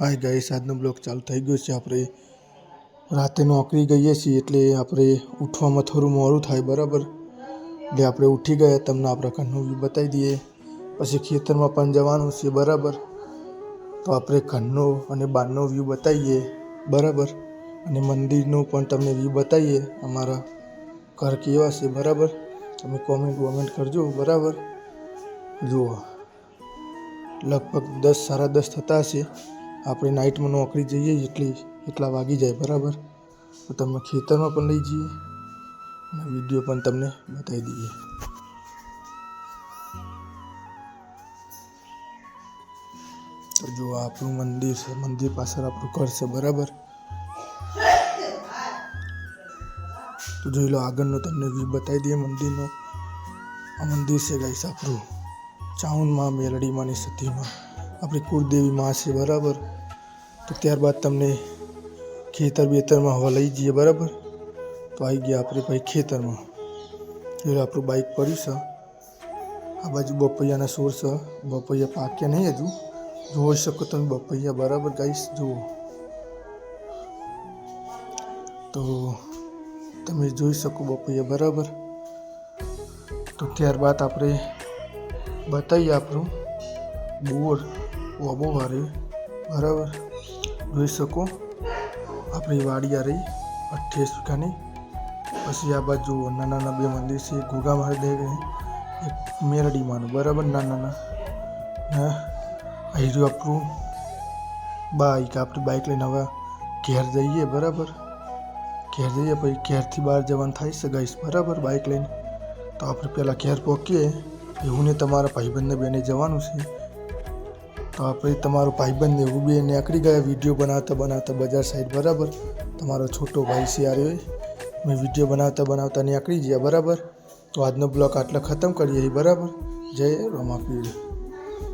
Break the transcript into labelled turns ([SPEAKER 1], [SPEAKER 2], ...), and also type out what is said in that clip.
[SPEAKER 1] Hi guys આજનો blog ચાલુ થઈ ગયો છે. આપણે રાતે નોકરી ગઈએ છીએ એટલે આપણે ઉઠવામાં થોડું મોડું થાય, બરાબર? એટલે આપણે ઉઠી ગયા, તમને આપણા પ્રકારનું વ્યૂ બતાવી દઈએ. પછી ખેતરમાં પણ જવાનું છે, બરાબર? તો આપણે ઘરનો અને બહારનો વ્યૂ બતાવીએ, બરાબર? અને મંદિરનો પણ તમને વ્યૂ બતાવીએ, અમારા ઘર કેવા છે, બરાબર? તમે કોમેન્ટ વોમેન્ટ કરજો, બરાબર? જુઓ, લગભગ દસ, સાડા દસ થતા હશે. આપણે નાઇટમાં નોકરી જઈએ એટલી, એટલા વાગી જાય, બરાબર? તો તમે ખેતરમાં પણ લઈ જઈએ. અને વીડિયો પણ તમને બતાવી દઈએ. તો જો આપણું મંદિર છે, મંદિર પાછળ આપણું ઘર છે, બરાબર? તો જોઈ લો, આગળનો તમને વ્યૂ બતાવી દઈએ મંદિરનો. આ મંદિર છે ગાઈસ આપણું ચાઉનમાં, મેલડીમાંની સતીમાં. આપણી કુળદેવી માં છે, બરાબર? તો ત્યારબાદ તમને ખેતર બેતરમાં હવા લઈ જઈએ, બરાબર? તો આવી ગયા આપણે ભાઈ ખેતરમાં. એટલે આપણું બાઇક પડ્યું છે. આ બાજુ બપૈયાના સોર છે. બપૈયા પાક્યા નહીં હજુ. જોઈ શકો તમે બપૈયા, બરાબર ગાઈશ જુઓ. તો તમે જોઈ શકો બપૈયા, બરાબર? તો ત્યારબાદ આપણે બતાવીએ આપણું બોર ઓબો વારે બરાબર? જોઈ શકો. આપણી વાડી આ રહી અઠ્યાવીસ વીઘાની પછી આ બાજુ નાના નાના બે મંદિર છે ઘોઘા મહાદેવ એક મેરડીમાંનું બરાબર નાના નાના. હા? અહીં રહ્યું આપણું બાઈક, આપણી બાઇક લઈને હવે ઘેર જઈએ, બરાબર? ઘેર જઈએ પછી ઘેરથી બહાર જવાનું થાય છે ગઈશ બરાબર બાઈક લઈને? તો આપણે પહેલાં ઘેર પહોંચીએ એવું ને તમારા ભાઈબંધને બેને જવાનું છે. તો આપણે તમારો ભાઈબંધ એવું બે નીકળી ગયા, વીડિયો બનાવતા બનાવતા બજાર સાઈડ બરાબર. તમારો છોટો ભાઈ છે યાર મેં વીડિયો બનાવતા બનાવતા નીકળી ગયા, બરાબર. તો આજનો બ્લોગ આટલા ખતમ કરીએ બરાબર. જય રમાપીર.